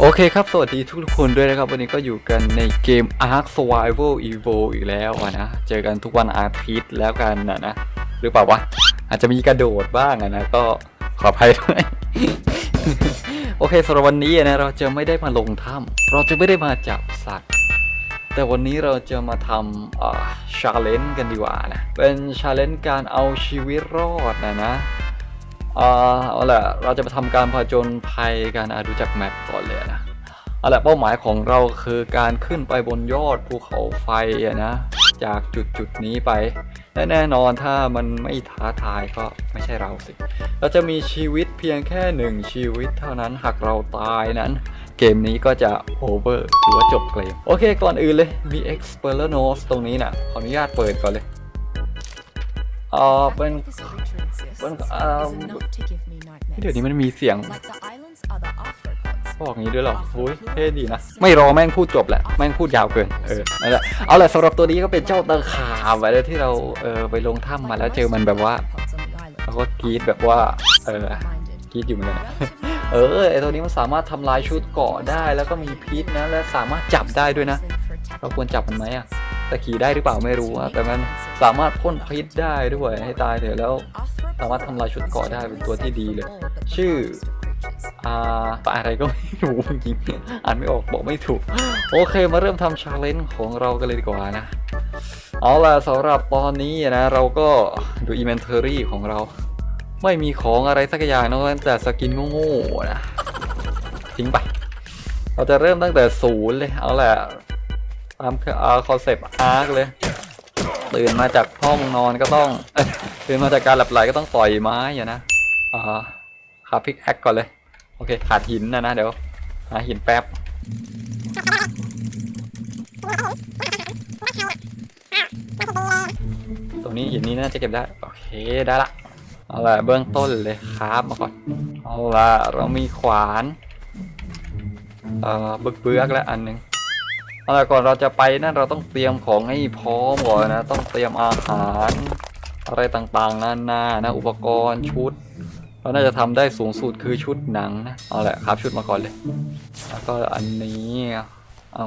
โอเคครับ สวัสดีทุกคนด้วยนะครับ วันนี้ก็อยู่กันในเกม Ark Survival Evo อีกแล้วอะนะ เจอกันทุกวันอาทิตย์แล้วกันนะนะ หรือเปล่าวะ อาจจะมีกระโดดบ้างอะนะ ก็ขออภัยด้วย โอเคสำหรับวันนี้นะ เราจะไม่ได้มาลงถ้ำเราจะไม่ได้มาจับสัตว์ แต่วันนี้เราจะมาทำอ่าชาเลนจ์กันดีกว่านะ เป็นชาเลนจ์การเอาชีวิตรอดนะนะ เอาละเราจะมาทำการผจญภัยกันดูจากแมปก่อนเลยนะเอาละเป้าหมายของเราคือการขึ้นไปบนยอดภูเขาไฟนะจากจุดจุดนี้ไปและแน่นอนถ้ามันไม่ท้าทายก็ไม่ใช่เราสิ เราจะมีชีวิตเพียงแค่หนึ่งชีวิตเท่านั้นหากเราตายนั้น เกมนี้ก็จะโอเวอร์หรือว่าจบเกม โอเคก่อนอื่นเลยมี e x p e r n o s ตรงนี้นะขออนุญาตเปิดก่อนเลยอ่าเป็น เป็นเอ่อเดี๋ยวนี้มันมีเสียงบอกงี้ด้วยเหรอโอ้ยเท่ดีนะ ไม่รอแม่งพูดจบแหละ แม่งพูดยาวเกิน เออนั่นแหละเอาแหละสำหรับตัวนี้ก็เป็นเจ้าตะขาบไว้แล้วที่เรา เออ ไปลงถ้ำมาแล้วเจอมันแบบว่าเราก็กรีดแบบว่า เออ กรีดอยู่เหมือนกันนะเออ ไอตัวนี้มันสามารถทำลายชุดเกราะได้ แล้วก็มีพิษนะ และสามารถจับได้ด้วยนะ เราควรจับมันไหมอะ แต่ขี่ได้หรือเปล่าไม่รู้อะแต่มันสามารถพ่นพิษได้ด้วยให้ตายเถอะแล้ว สามารถทำลายชุดเกราะได้เป็นตัวที่ดีเลย ชื่ออ่าอะไรก็ไม่รู้จริงอ่านไม่ออกบอกไม่ถูก โอเคมาเริ่มทำชาเลนจ์ของเรากันเลยดีกว่านะ เอาล่ะสำหรับตอนนี้นะ เราก็ดู inventory ของเรา ไม่มีของอะไรสักอย่างนอกจากสกินโง่ๆนะ ทิ้งไป เราจะเริ่มตั้งแต่ศูนย์เลย เอาแหละ ตามคอนเซปต์อาร์คเลยตื่นมาจากห้องนอนก็ต้องตื่นมาจากการหลับไหลก็ต้องต่อยไม้อะนะอ่าขาพิกแอคก่อนเลย โอเค ขาดหินนะนะ เดี๋ยว หาหินแป๊บตรงนี้หินนี้น่าจะเก็บได้ โอเคได้ละเอาละเบื้องต้นเลยครับมาก่อนเอาละเรามีขวาน เอ่อบึกเบือกแล้วอันหนึ่ง เอาละก่อนเราจะไปนั่นเราต้องเตรียมของให้พร้อมก่อนนะ ต้องเตรียมอาหารอะไรต่างๆนานานะ อุปกรณ์ชุด เราน่าจะทำได้สูงสุดคือชุดหนังนะ เอาแหละครับชุดมาก่อนเลย แล้วก็อันนี้ เอา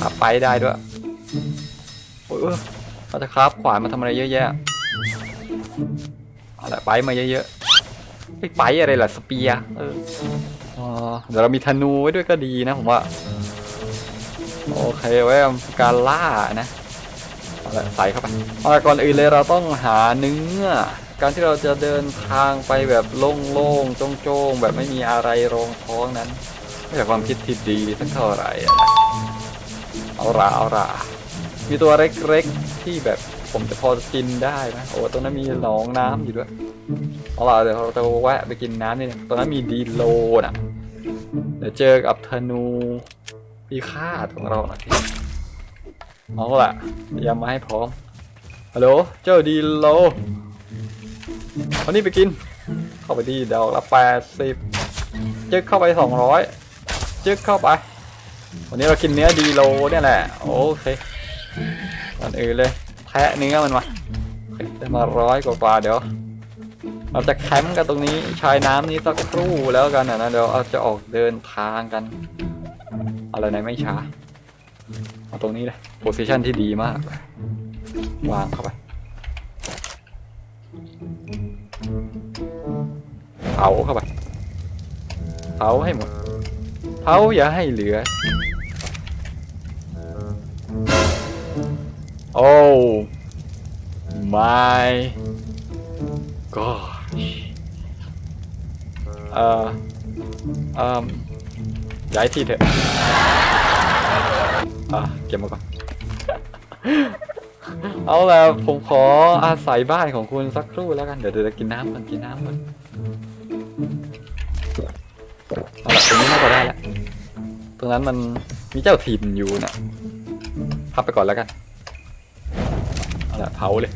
ขับไปได้ด้วยโอ้ยเราจะคราบขวานมาทำอะไรเยอะแยะเอาละไปมาเยอะๆไปไปอะไรล่ะสเปียเออเดี๋ยวเรามีธนูไว้ด้วยก็ดีนะผมว่า โอเคไว้ทำการล่านะใส่เข้าไปเอาก่อนอื่นเลยเราต้องหาเนื้อ การที่เราจะเดินทางไปแบบโล่งๆโจ้งๆแบบไม่มีอะไรรองท้องนั้นไม่ใช่ความคิดที่ดีสักเท่าไหร่อะนะเอาละเอาละมีตัวเล็กๆที่แบบผมจะพอกินได้ไหมโอ้ตรงนั้นมีหนองน้ำอยู่ด้วยเอาละเดี๋ยวเราจะแวะไปกินน้ำนี่ตรงนั้นมีดีโลน่ะเดี๋ยวเจอกับธนู พิฆาตของเราหน่อยเอาละเตรียมมาให้พร้อมฮัลโหลเจ้าดีโลวันนี้ไปกิน เข้าไปดีเดอกละแปดสิบจึกเข้าไปสองร้อยจึกเข้าไป วันนี้เรากินเนื้อดีโลเนี่ยแหละ โอเคก่อนอื่นเลยแทะเนื้อมันมาได้มาร้อยกว่าเดี๋ยวเราจะแคมป์กันตรงนี้ชายน้ำนี้สักครู่แล้วกันนะเดี๋ยวเราจะออกเดินทางกัน อะไรไหนไม่ช้าเอาตรงนี้เลยโพสิชันที่ดีมาก วางเข้าไป เผาเข้าไป เผาให้หมด เผาอย่าให้เหลือ โอ้ my gosh เอ่อเอ่อ ย้ายที่เถอะอะเก็บมาก่อน เอาละผมขออาศัยบ้านของคุณสักครู่แล้วกัน เดี๋ยวเดี๋ยวกินน้ำก่อนกินน้ำก่อนเอาละตรงนี้น่าจะได้แล้วตรงนั้นมันมีเจ้าถิ่นอยู่นะพับไปก่อนแล้วกัน เอาละเผาเลย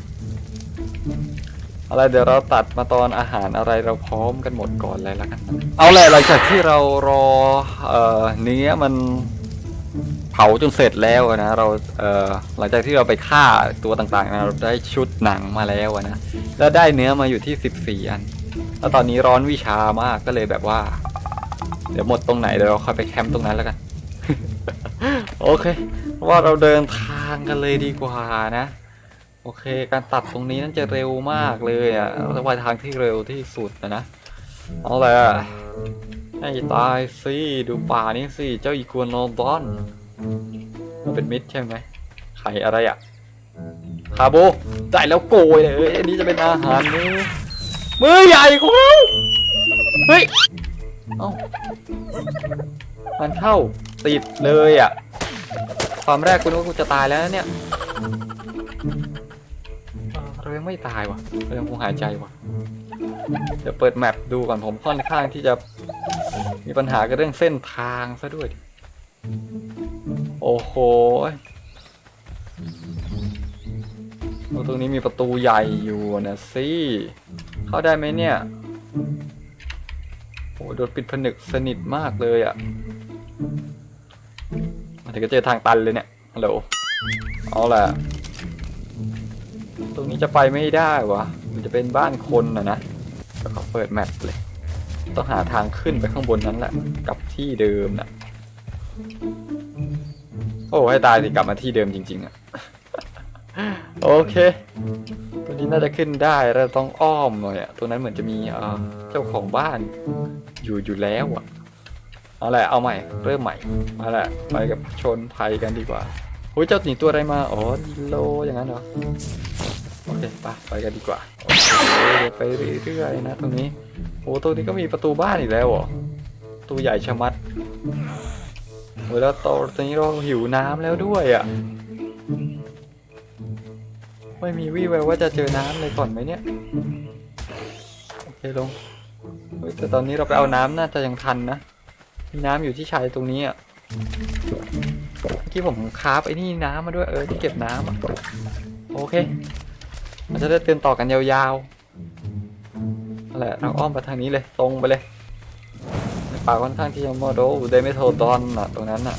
อะไรเดี๋ยวเราตัดมาตอนอาหารอะไรเราพร้อมกันหมดก่อนเลยแล้วกัน เอาแหละหลังจากที่เรารอเอ่อเนื้อมันเผาจนเสร็จแล้วนะเราเอ่อหลังจากที่เราไปฆ่าตัวต่างๆนะเราได้ชุดหนังมาแล้วนะแล้วได้เนื้อมาอยู่ที่ 14 อัน แล้วตอนนี้ร้อนวิชามากก็เลยแบบว่า เดี๋ยวหมดตรงไหนเดี๋ยวเราค่อยไปแคมป์ตรงนั้นแล้วกัน โอเค ว่าเราเดินทางกันเลยดีกว่านะ โอเค การตัดตรงนี้นั่นจะเร็วมากเลยอะเรียกว่าทางที่เร็วที่สุดนะนะ เอาละให้ตายสิดูป่านี่สิเจ้าอีกัวโนบอนมันเป็นมิตรใช่ไหมไข่อะไรอะคาโบได้แล้วโกยเลยเออนนี้จะเป็นอาหารมือมือใหญ่ของเราเฮ้ยเอ้ามันเข้าติดเลยอะความแรกกูนึกว่ากูจะตายแล้วเนี่ย ยังไม่ตายวะเรายังคงหายใจวะเดี๋ยวเปิดแมปดูก่อนผมค่อนข้างที่จะมีปัญหากับเรื่องเส้นทางซะด้วย โอ้โหตรงนี้มีประตูใหญ่อยู่นะสิเข้าได้ไหมเนี่ย โอ้โดนปิดผนึกสนิทมากเลยอะมาถึงก็เจอทางตันเลยเนี่ยฮัลโหลเอาล่ะ รงนี้จะไปไม่ได้วะมันจะเป็นบ้านคนนะนะแล้วก็เปิดแมปเลย ต้องหาทางขึ้นไปข้างบนนั้นแหละกลับที่เดิมนะโอ้ให้ตายสิกลับมาที่เดิมจริง ๆอะโอเคตัวนี้น่าจะขึ้นได้เราต้องอ้อมหน่อยอะตัวนั้นเหมือนจะมีเอ่อเจ้าของบ้าน อยู่อยู่แล้วอะเอาแหละเอาใหม่เริ่มใหม่มาแหละไปกับชนภัยกันดีกว่าโอ้ยเจ้าหนีตัวอะไรมา อ๋อดิโลอย่างนั้นเหรอ โอเคไปไปกันดีกว่าโอเคไปเรื่อยๆนะตรงนี้โอ้ตรงนี้ก็มีประตูบ้านอีกแล้วเหรอประตูใหญ่ชะมัดโอ้ยแล้วตอนนี้เราหิวน้ำแล้วด้วยอะไม่มีวี่แววว่าจะเจอน้ำเลยก่อนไหมเนี่ยโอเคลงเฮ้ยแต่ตอนนี้เราไปเอาน้ำน่าจะยังทันนะมีน้ำอยู่ที่ชายตรงนี้อะเมื่อกี้ผมคาฟไอ้นี่น้ำมาด้วยเออที่เก็บน้ำอะโอเค เราจะได้เตือนต่อกันยาวๆนั่นแหละเราอ้อมไปทางนี้เลยตรงไปเลยในป่าค่อนข้างที่จะโมโดเดเมโทดอนอะตรงนั้นอะ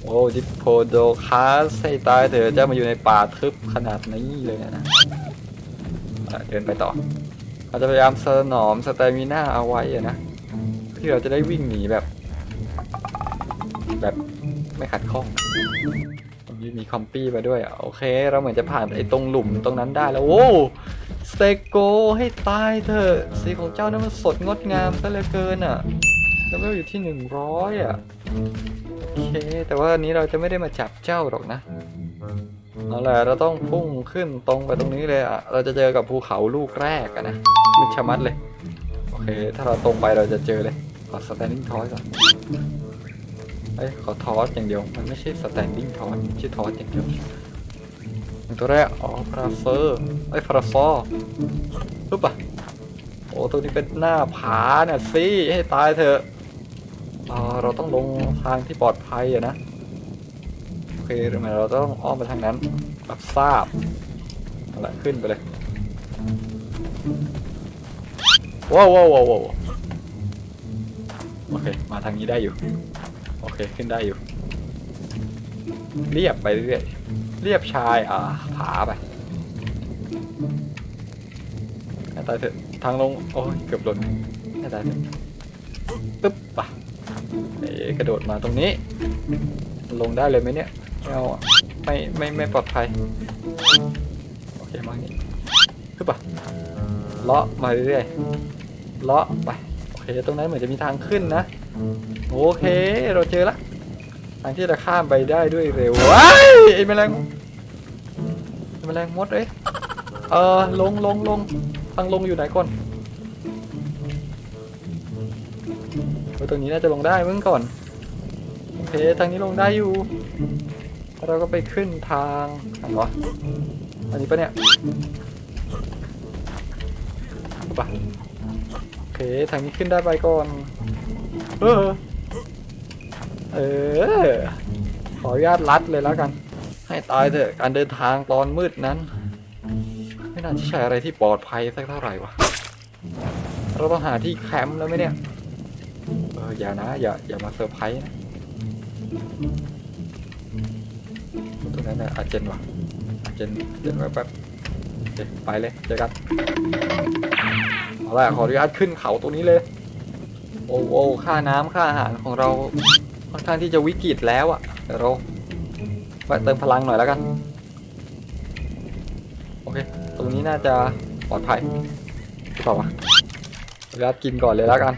โอ้ดิโพโดคาสให้ตายเถอะจะมาอยู่ในป่าทึบขนาดนี้เลยนะเดินไปต่อเราจะพยายามสนอมสเตมิน่าเอาไว้อะนะที่เราจะได้วิ่งหนีแบบ แบบไม่ขัดข้อง มีคอมปี้มาด้วยอะโอเค เราเหมือนจะผ่านไอ้ตรงหลุมตรงนั้นได้แล้วโว้สเตโกให้ตายเถอะสีของเจ้านั้นมันสดงดงามซะเหลือเกินอะแล้วก็อยู่ที่หนึ่งร้อยอะโอเค แต่ว่าอันนี้เราจะไม่ได้มาจับเจ้าหรอกนะเอาล่ะเราต้องพุ่งขึ้นตรงไปตรงนี้เลยอะเราจะเจอกับภูเขาลูกแรกอะนะมิดชะมัดเลยโอเค ถ้าเราตรงไปเราจะเจอเลยขอ standing toss ก่อน เอ้ยขอทอสอย่างเดียว มันไม่ใช่ standing toss ไม่ใช่ทอสอย่างเดียวอันตัวแรกอ๋อพราเซอร์ไอ้ยพราซอร์ปึ๊บอะโอ้ตัวนี้เป็นหน้าผาเนี่ยสิให้ตายเถอะเราต้องลงทางที่ปลอดภัยอะนะโอเคทำไมเราต้องอ้อมไปทางนั้นรับทราบอาละขึ้นไปเลยว้าวว้าวว้าวโอเค มาทางนี้ได้อยู่ เคขึ้นได้อยู่ เรียบไปเรื่อยเรียบชายอ่าผาไปตายเถอะทางลงโอ้ยเกือบหล่นตายเถอะปึ๊บปะเอ๊ะกระโดดมาตรงนี้ ลงได้เลยไหมเนี่ยไม่เอาไม่ไม่ไม่ปลอดภัยโอเคมาอย่างนี้ปึ๊บปะเลาะมาเรื่อยเลาะไปโอเคตรงนั้นเหมือนจะมีทางขึ้นนะ โอเค เราเจอละทางที่จะข้ามไปได้ด้วยเร็วว้ายไอ้แมลงแมลงมดเอ้ยเออลงลงลงทางลงอยู่ไหนก่อนเฮ้ยตรงนี้น่าจะลงได้เมื่อก่อนโอเคทางนี้ลงได้อยู่แล้วเราก็ไปขึ้นทางทางวะอันนี้ปะเนี่ยปะโอเคทางนี้ขึ้นได้ไปก่อน เออ เออ ขออนุญาตลัดเลยแล้วกัน ให้ตายเถอะการเดินทางตอนมืดนั้น ไม่น่าจะใช่อะไรที่ปลอดภัยสักเท่าไหร่วะ เราต้องหาที่แคมป์แล้วไหมเนี่ย เอออย่านะ อย่าอย่ามาเซอร์ไพรส์นะตรงนั้นนะอาเจนวะอาเจนเจนแป๊บไปเลยเจอกันเอาละขออนุญาตขึ้นเขาตรงนี้เลย โอ้โอ้ค่าน้ำค่าอาหารของเราค่อนข้างที่จะวิกฤตแล้วอะเดี๋ยวเราไปเติมพลังหน่อยแล้วกัน โอเค ตรงนี้น่าจะปลอดภัยหรือเปล่าวะเวลากินก่อนเลยแล้วกัน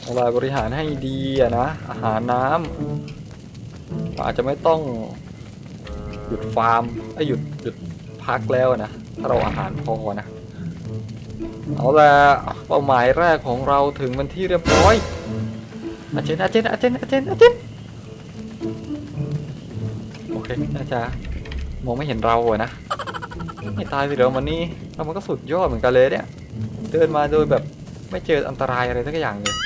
เอาล่ะบริหารให้ดีอะนะ อาหารน้ำอาจจะไม่ต้องหยุดฟาร์มไอ้หยุดหยุดพักแล้วนะ ถ้าเราอาหารพอนะ เอาละเป้าหมายแรกของเราถึงวันที่เรียบร้อยอาเจนอาเจนอาเจนอาเจนอาเจนโอเคน่าจะมองไม่เห็นเราอะนะไม่ตายสิเดี๋ยววันนี้เรามันก็สุดยอดเหมือนกันเลยเนี่ยเดินมาโดยแบบไม่เจออันตรายอะไรสักอย่างเลย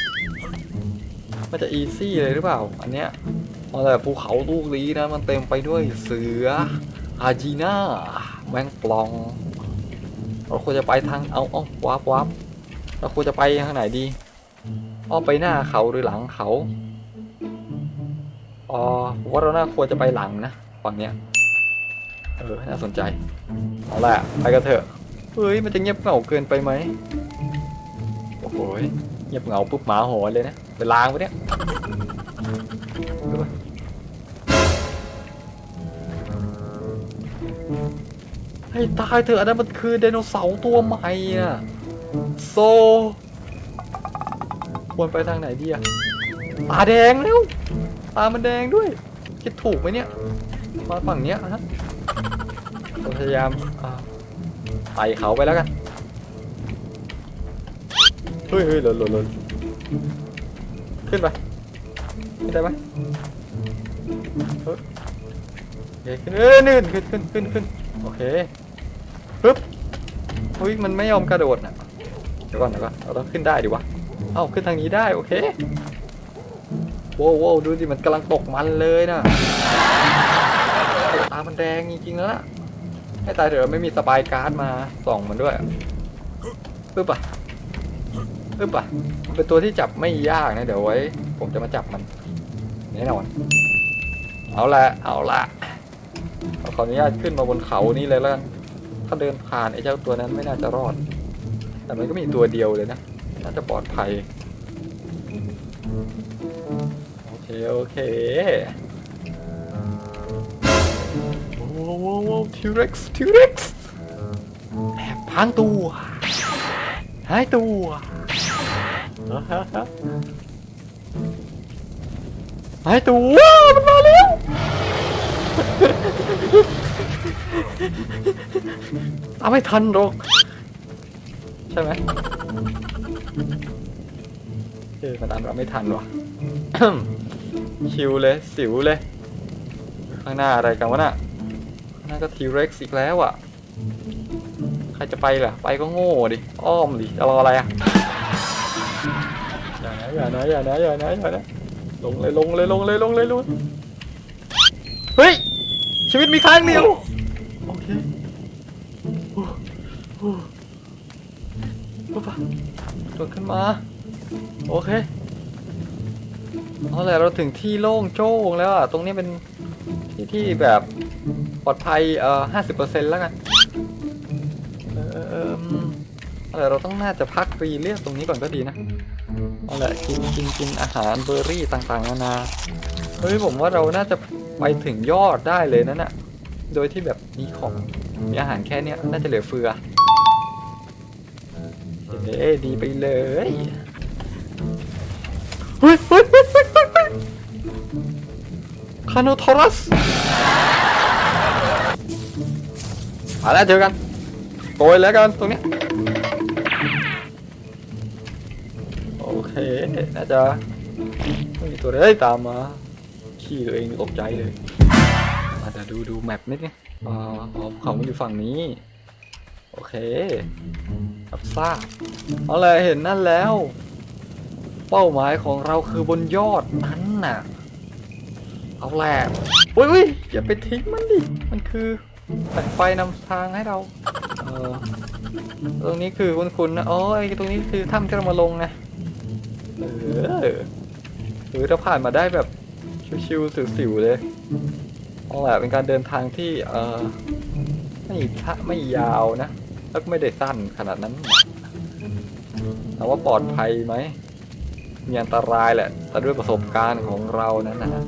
มันจะอีซี่เลยหรือเปล่า อันเนี้ยเอาแต่ภูเขาลูกนี้นะมันเต็มไปด้วยเสืออาจีน่าแมงปลอง เราควรจะไปทางเอาเอาวับวับเราควรจะไปทางไหนดีอ้อไปหน้าเขาหรือหลังเขาอ๋อผมว่าเราน่าควรจะไปหลังนะฝั่งเนี้ยเออน่าสนใจเอาละไปกันเถอะเฮ้ยมันจะเงียบเหงาเกินไปไหมโอ้โหยเงียบเหงาปุ๊บหมาหอนเลยนะไปล้างไปเนี่ย ให้ตายเถอะอันนั้นมันคือไดโนเสาร์ตัวใหม่อะโซ ควรไปทางไหนดีอะตาแดงแล้วตามันแดงด้วย คิดถูกไหมเนี่ย มาฝั่งเนี้ยฮะพยายามไต่เขาไปแล้วกันเฮ้ยเฮ้ยหล่นหล่นหล่นขึ้นไปขึ้นได้ไหมเฮ้ยขึ้นเอ้ยนี่ขึ้นขึ้นขึ้นขึ้นโอเค ปึ๊บเฮ้ยมันไม่ยอมกระโดดน่ะเดี๋ยวก่อนเดี๋ยวก่อนเราต้องขึ้นได้ดิวะเอ้าขึ้นทางนี้ได้โอเคโว้วโว้วดูสิมันกำลังตกมันเลยนะตามันแดงจริงๆแล้วนะให้ตายเถอะไม่มีสปายการ์ดมาส่องมันด้วยปึ๊บอะปึ๊บอะมันเป็นตัวที่จับไม่ยากนะเดี๋ยวไว้ ผมจะมาจับมันแน่นอนเอาละเอาละขออนุญาตขึ้นมาบนเขานี้เลยแล้วกัน ถ้าเดินผ่านไอ้เจ้าตัวนั้นไม่น่าจะรอด แต่มันก็มีตัวเดียวเลยนะ น่าจะปลอดภัย โอเค โอเค โอ้โหทิวเร็กซ์ทิวเร็กซ์แอบพังตัวหายตัวหายตัวมันมาแล้ว ตามไม่ทันหรอกใช่ไหมเออมันตามเราไม่ทันว่ะชิวเลยสิวเลย ข้างหน้าอะไรกันวะน่ะข้างหน้าก็ทีเร็กซ์อีกแล้วอะ ใครจะไปล่ะ ไปก็โง่ดิ อ้อมดิจะรออะไรอะ อย่านะอย่านะอย่านะอย่านะอย่านะลงเลยลงเลยลงเลยลงเลยลง ชีวิตมีครั้งเดียว โอเคโอ้โอ้ปุ๊บอะโดดขึ้นมา โอเคเอาแหละเราถึงที่โล่งโจ้งแล้วอะ ตรงนี้เป็นที่ที่แบบปลอดภัยเอ่อห้าสิบเปอร์เซ็นต์แล้วกัน เออเออเอออืมเอาแหละเราต้องน่าจะพักรีเลียกตรงนี้ก่อนก็ดีนะ เอาแหละกินกินกินอาหารเบอร์รี่ต่างๆนานา เฮ้ยผมว่าเราน่าจะ ไปถึงยอดได้เลยนั่นน่ะโดยที่แบบมีของมีอาหารแค่เนี้ยน่าจะเหลือเฟือเอ้ดีไปเลยเฮ้ยเฮ้ยเฮ้ยเฮ้ยเฮ้ยเฮ้ยคาโนทอรัสมาแล้วเจอกันโกยแล้วกันตรงเนี้ยโอเคน่าจะไม่มีตัวใดตามมา ขี้ตัวเองตกใจเลยมาเดี๋ยวดูดูแมปนิดนึงอ๋ออ๋อเขามันอยู่ฝั่งนี้ โอเครับทราบเอาเลยเห็นนั่นแล้ว เป้าหมายของเราคือบนยอดนั้นน่ะ เอาแหละอุ้ยอุ้ยอย่าไปทิ้งมันดิ มันคือแสงไฟนำทางให้เราเออตรงนี้คือคุณคุณนะอ๋อไอ้ตรงนี้คือถ้ำที่เรามาลงไงเออเออเราผ่านมาได้แบบ ชิวๆสิวๆเลยเอาแหละเป็นการเดินทางที่เออไม่ทะไม่ยาวนะ แล้วก็ไม่ได้สั้นขนาดนั้นถามว่าปลอดภัยไหมมีอันตรายแหละ แต่ด้วยประสบการณ์ของเรานั้นนะ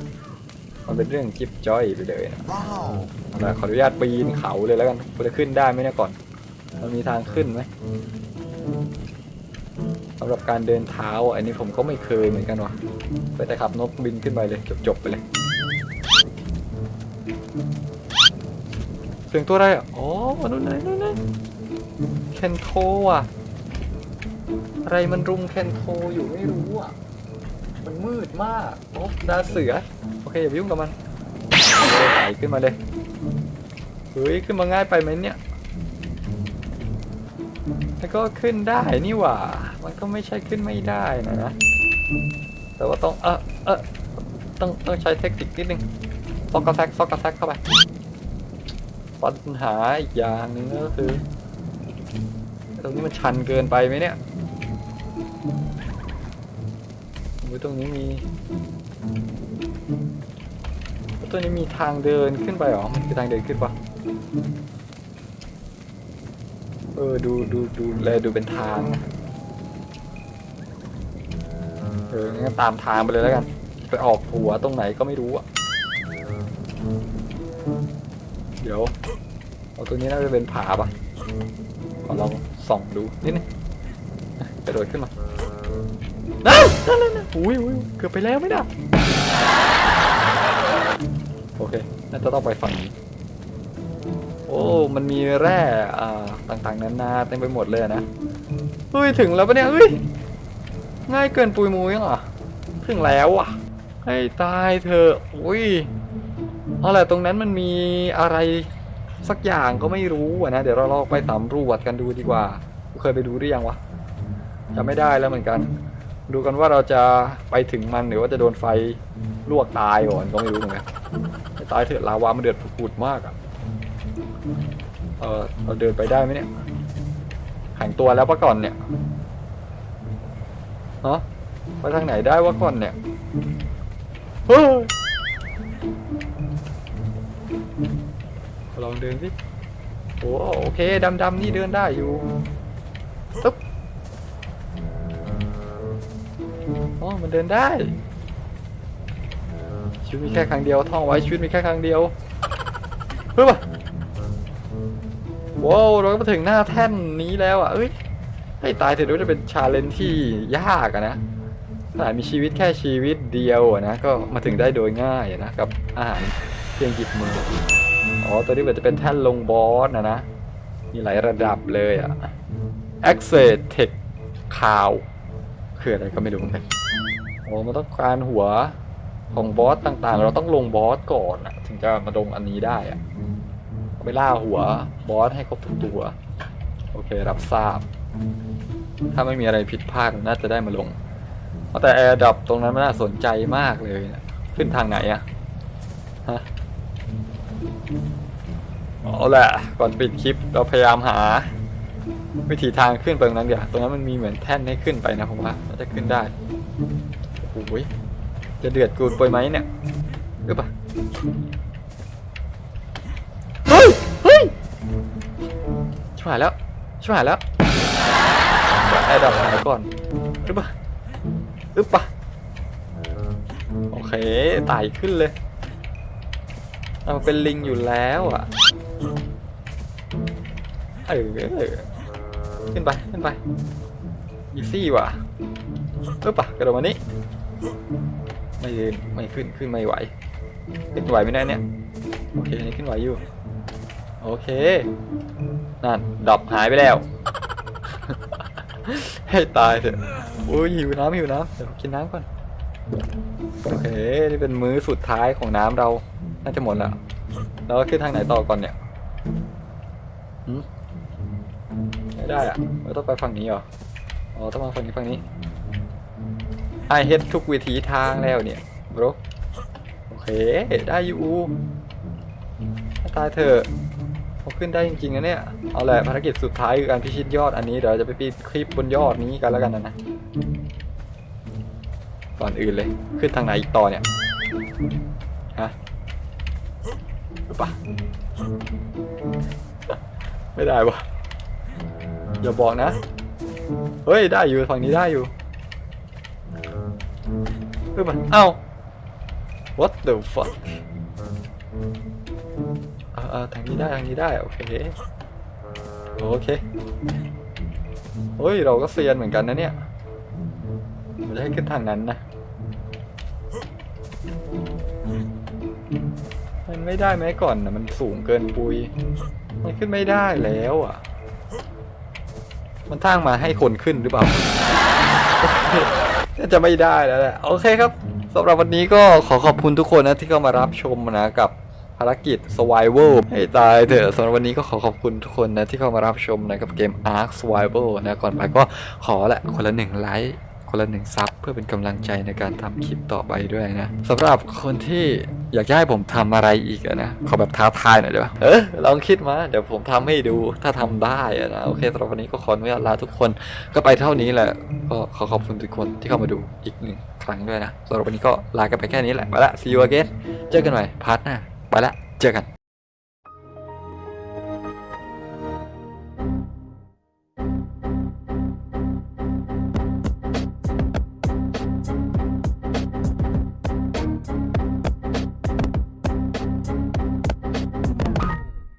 มันเป็นเรื่องจิ๊บจ้อยไปเลยนะเอาล่ะขออนุญาตปีนเขาเลยแล้วกันจะขึ้นได้ไหมเนี่ยก่อน มันมีทางขึ้นไหม สำหรับการเดินเท้าอันนี้ผมก็ไม่เคยเหมือนกันว่ะไปแต่ขับนกบินขึ้นไปเลยจบๆไปเลยเสียงตัวอะไรอะอ๋อนู่นไหนนู่นไหนเคนโทอะ อะไรมันรุมเคนโทอยู่ไม่รู้อะ มันมืดมาก โอ้ดาเสือ โอเคอย่าไปยุ่งกับมันเลยไต่ขึ้นมาเลย เฮ้ย ขึ้นมาง่ายไปไหมเนี่ย แล้วก็ขึ้นได้นี่หว่า มันก็ไม่ใช่ขึ้นไม่ได้นะ แต่ว่าต้อง เออเออต้องต้องใช้เทคนิคนิดนึงซอกกระแซกซอกกระแซกเข้าไป ปัญหาอีกอย่างหนึ่งก็คือตรงนี้มันชันเกินไปไหมเนี่ยตรงนี้มีตรงนี้มีทางเดินขึ้นไปหรอ มันคือทางเดินขึ้นปะ เออดูดูดูแลดูเป็นทางนะเอองั้นตามทางไปเลยแล้วกัน ไปออกหัวตรงไหนก็ไม่รู้อะเดี๋ยวเอาตัวนี้น่าจะเป็นผาปะขอลองส่องดูนิดนึงกระโดดขึ้นมานั่นนั่นนั่นนั่นอุ้ยอุ้ยเกือบไปแล้วไม่ได้โอเค น่าจะต้องไปฝั่งนี้ โอ้ มันมีแร่อ่า ต่างๆนานาเต็มไปหมดเลยนะเฮ้ยถึงแล้วปะเนี่ยเฮ้ยง่ายเกินปุยมุยอะถึงแล้วอะ ให้ตายเถออุ้ยเอาแหละตรงนั้นมันมีอะไรสักอย่างก็ไม่รู้อะนะ เดี๋ยวเราลองไปสำรวจกันดูดีกว่า เคยไปดูหรือยังวะจำไม่ได้แล้วเหมือนกัน ดูกันว่าเราจะไปถึงมันหรือว่าจะโดนไฟลวกตายก่อนก็ไม่รู้เหมือนกันให้ตายเถอะลาวามันเดือดผุดมากอะ เออเราเดินไปได้ไหมเนี่ยแข็งตัวแล้วปะก่อนเนี่ยฮะไปทางไหนได้วะก่อนเนี่ยเฮ้ยลองเดินสิโอ้โอเคดำๆนี่เดินได้อยู่ตึ๊บอ๋อมันเดินได้ชีวิตมีแค่ครั้งเดียวท่องไว้ชีวิตมีแค่ครั้งเดียวเฮ้ย ว้าวเราก็มาถึงหน้าแท่นนี้แล้วอะเอ้ยให้ตายเถอะด้วยจะเป็นชาเลนจ์ที่ยากอะนะแต่มีชีวิตแค่ชีวิตเดียวอะนะ ก็มาถึงได้โดยง่ายนะกับอาหารเพียงหยิบมือ อ๋อ ตัวนี้เหมือนจะเป็นแท่นลงบอสนะนะ มีหลายระดับเลยอะ Access Tech ข่าวคืออะไรก็ไม่รู้เหมือนกันโอ้มันต้องการหัวของบอสต่างๆ เราต้องลงบอสก่อนอะถึงจะมาลงอันนี้ได้อะ ไปล่าหัวบอสให้ครบทุกตัว โอเครับทราบ ถ้าไม่มีอะไรผิดพลาดน่าจะได้มาลง แต่แอร์ดับตรงนั้นมันน่าสนใจมากเลยนะขึ้นทางไหนอะฮะเอาแหละก่อนปิดคลิปเราพยายามหา วิธีทางขึ้นไปตรงนั้นเดี๋ยวตรงนั้นมันมีเหมือนแท่นให้ขึ้นไปนะผมว่าน่าจะขึ้นได้โอ้ยจะเดือดกูดไปไหมเนี่ยหรือเปล่า ฮ้ยเฮ้ยชิบหายแล้วชิบหายแล้วแอร์ดับหายก่อนรือเปล่าหรือเปล่าโอเคไต่ขึ้นเลยเราเป็นลิงอยู่แล้วอะเออขึ้นไปขึ้นไปอีซี่ว่ะเออปะกระโดดมานี่ไม่เดินไม่ขึ้นขึ้นไม่ไหวขึ้นไหวไม่ได้เนี่ยโอเคขึ้นไหวอยู่ โอเค นั่นดรอปหายไปแล้ว ให้ตายเถอะโอ้ยหิวน้ำหิวน้ำเดี๋ยวกินน้ำก่อน โอเค นี่เป็นมื้อสุดท้ายของน้ำเรา น่าจะหมดแล้วเราก็ขึ้นทางไหนต่อก่อนเนี่ยหืมไม่ได้อะเราต้องไปฝั่งนี้เหรอ อ๋อ ต้องมาฝั่งนี้ฝั่งนี้ไอเฮ็ดทุกวิถีทางแล้วเนี่ยบรโอเค ได้อยู่ถ้ตายเถอะ เขาขึ้นได้จริงๆนะเนี่ย เอาแหละภารกิจสุดท้ายคือการพิชิตยอดอันนี้เดี๋ยวเราจะไปปีนคลิปบนยอดนี้กันแล้วกันนะนะก่อนอื่นเลย ขึ้นทางไหนอีกต่อเนี่ย ฮะปะไม่ได้วะอย่าบอกนะ เฮ้ย ได้อยู่ฝั่งนี้ได้อยู่เฮ้ยมันเอ้า what the fuck เออเออทางนี้ได้ทางนี้ได้โอเคโอเคเฮ้ยเราก็เซียนเหมือนกันนะเนี่ยมันจะให้ขึ้นทางนั้นนะมันไม่ได้ไหมก่อนนะมันสูงเกินปุยมันขึ้นไม่ได้แล้วอะ มันทางมาให้คนขึ้นหรือเปล่าน่าจะไม่ได้แล้วแหละโอเคครับสำหรับวันนี้ก็ขอขอบคุณทุกคนนะที่เข้ามารับชมนะกับ ภารกิจ Survival ให้ตายเถอะสำหรับวันนี้ก็ขอขอบคุณทุกคนนะที่เข้ามารับชมนะกับเกม Ark Survival นะก่อนไปก็ขอแหละคนละหนึ่งไลค์คนละหนึ่งซับเพื่อเป็นกำลังใจในการทำคลิปต่อไปด้วยนะสำหรับคนที่อยากให้ผมทำอะไรอีกนะขอแบบท้าทายหน่อยได้ปะเออลองคิดมาเดี๋ยวผมทำให้ดูถ้าทำได้นะโอเคสำหรับวันนี้ก็ขออนุญาตลาทุกคนก็ไปเท่านี้แหละก็ขอขอบคุณทุกคนที่เข้ามาดูอีกหนึ่งครั้งด้วยนะสำหรับวันนี้ก็ลากันไปแค่นี้แหละไปละ see you again เจอกันใหม่พาร์ทหน้า ไปละเจอกัน